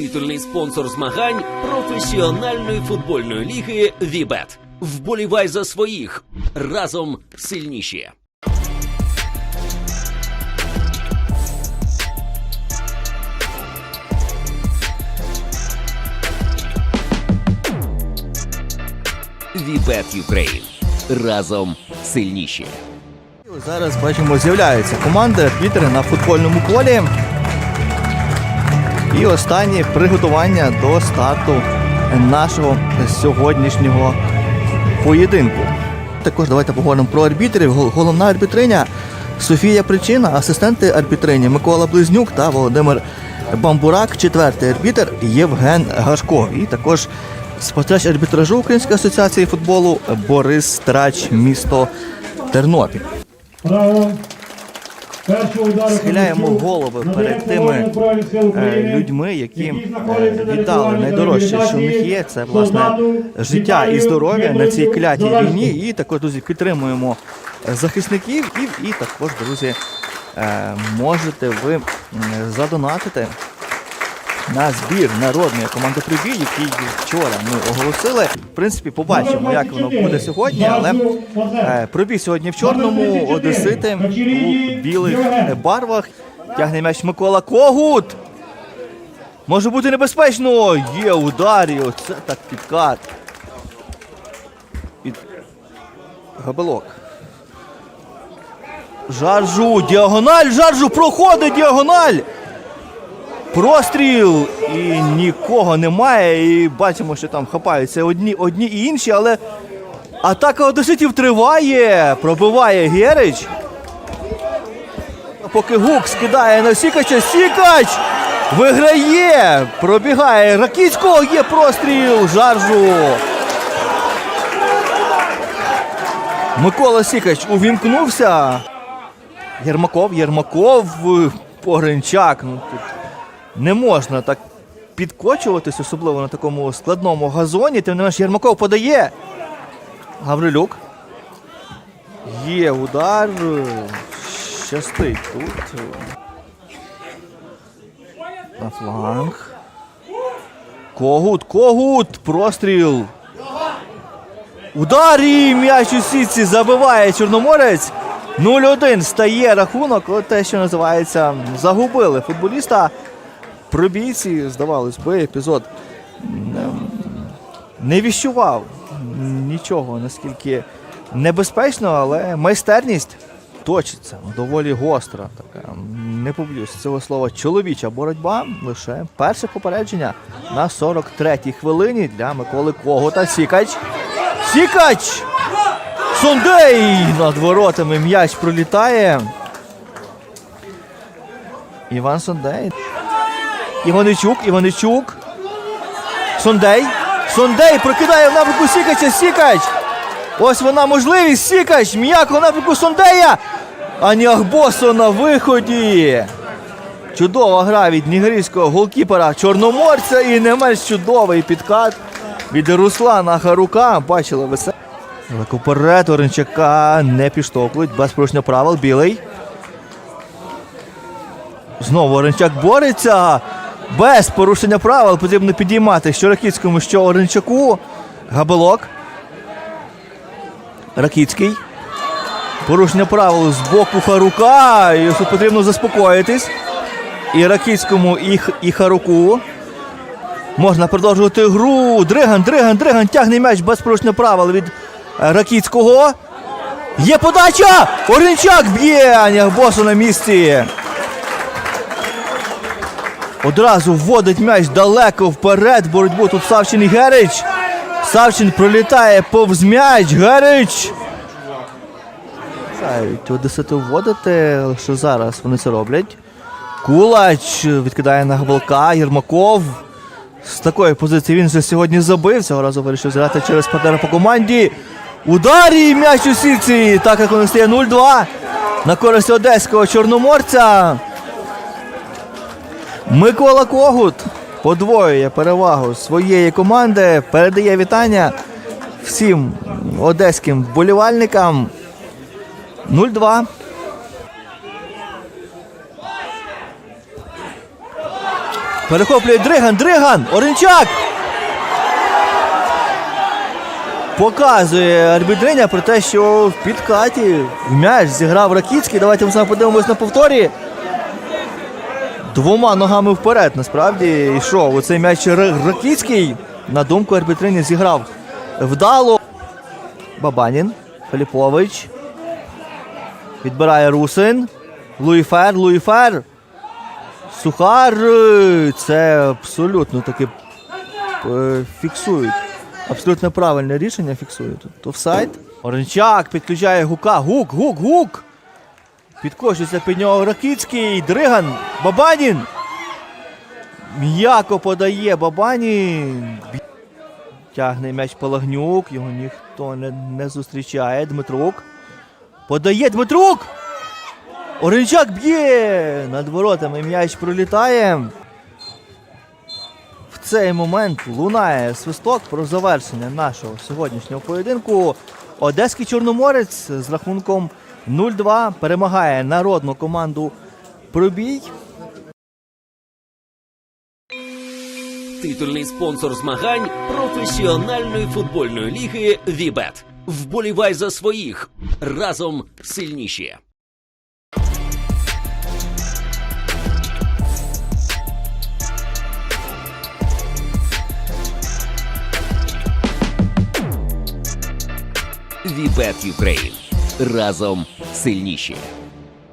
титульний спонсор змагань професіональної футбольної ліги Вібет. Вболівай за своїх разом сильніші. Вібет Юкрейн. Разом сильніші. Зараз бачимо, з'являються команди арбітри на футбольному полі. І останні приготування до старту нашого сьогоднішнього поєдинку. Також давайте поговоримо про арбітрів. Головна арбітриня Софія Причина, асистенти арбітрині Микола Близнюк та Володимир Бамбурак, четвертий арбітр Євген Гашко. І також спостерігач арбітражу Української асоціації футболу Борис Трач, місто Тернопіль. Схиляємо голови перед тими е, людьми, які е, віддали найдорожче, що в них є. Це власне життя і здоров'я на цій клятій війні. І також друзі підтримуємо е, захисників. І, і також, друзі, можете ви задонатити на збір народної команди прибій, який вчора ми оголосили. В принципі, побачимо, як воно буде сьогодні, але е, пробій сьогодні в чорному, одесити у білих е, барвах. Тягне м'яч Микола Когут. Може бути небезпечно. Є удар, і оце так підкат. Під габелок. Жаржу, діагональ, жаржу, проходить діагональ. Простріл і нікого немає. І бачимо, що там хапаються одні, одні і інші, але атака одеситів триває. Пробиває Герич. Поки Гук скидає на Сікача, Сікач виграє. Пробігає Ракіцького, є простріл. Жаржу. Микола Сікач увімкнувся. Єрмаков, Єрмаков, Погринчак. Ну, тут не можна так підкочуватись, особливо на такому складному газоні. Тим не менш, Єрмаков подає. Гаврилюк. Є удар. Щастить тут. На фланг. Когут, когут! Простріл. Удар і м'яч у сітці забиває Чорноморець. 0-1 стає рахунок. Те, що називається, загубили футболіста. Пробійці, здавалось би, епізод м, не віщував нічого, наскільки небезпечно, але майстерність точиться доволі гостра. Така, не побоюсь цього слова. Чоловіча боротьба. Лише перше попередження на 43-й хвилині для Миколи Когота. Сікач. Сікач! Сундей! Над воротами м'яч пролітає. Іван Сундей. Іваничук, Іваничук. Сундей. Сундей прокидає в напрямку Сікача. Сікач. Ось вона можливість. Сікач. М'яко в напрямку Сундея. Аніахбосо на виході. Чудова гра від нігерійського голкіпера Чорноморця і не менш чудовий підкат від Руслана Харука. Бачили ви це? Вперед Оренчака не підштовхують без порушення правил. Білий. Знову Оренчак бореться. Без порушення правил потрібно підіймати що Ракіцькому, що Оренчаку. Габелок. Ракіцький. Порушення правил з боку Харука. І потрібно заспокоїтись. І Ракіцькому, і, і Харуку. Можна продовжувати гру. Дриган, Дриган, Дриган тягне м'яч без порушення правил від е, Ракіцького. Є подача! Оренчак б'є! Анягбосу на місці. Одразу вводить м'яч далеко вперед. Боротьбу тут Савчин і Герич. Савчин пролітає повз м'яч. Герич. Одесити вводити, що зараз вони це роблять. Кулач відкидає на Габалка, Єрмаков. З такої позиції він вже сьогодні забив. Цього разу вирішив зіграти через партнера по команді. Удар і м'яч у сітці. Так як воно стає 0-2 на користь одеського чорноморця. Микола Когут подвоює перевагу своєї команди. Передає вітання всім одеським вболівальникам. 0-2. Перехоплює Дриган, Дриган! Оренчак! Показує арбітриня про те, що в підкаті в м'яч зіграв Ракіцький. Давайте ми саме подивимось на повторі. Двома ногами вперед, насправді йшов оцей м'яч Ракіцький. На думку арбітрині зіграв вдало. Бабанін, Филіпович. Відбирає Русин. Луїфер, Луїфер. Сухар. Це абсолютно таки е, фіксують. Абсолютно правильне рішення фіксують. Офсайд. Оренчак підключає гука. Гук, гук, гук. Підкошується під нього Ракіцький. Дриган. Бабанін. М'яко подає Бабанін. Тягне м'яч Палагнюк. Його ніхто не, не зустрічає. Дмитрук. Подає Дмитрук. Оренчак б'є. Над воротами м'яч пролітає. В цей момент лунає свисток про завершення нашого сьогоднішнього поєдинку. Одеський Чорноморець з рахунком 0-2 перемагає народну команду Пробій. Титульний спонсор змагань професіональної футбольної ліги Вібет. Вболівай за своїх разом сильніші. Вібет Юкрейн разом сильніші.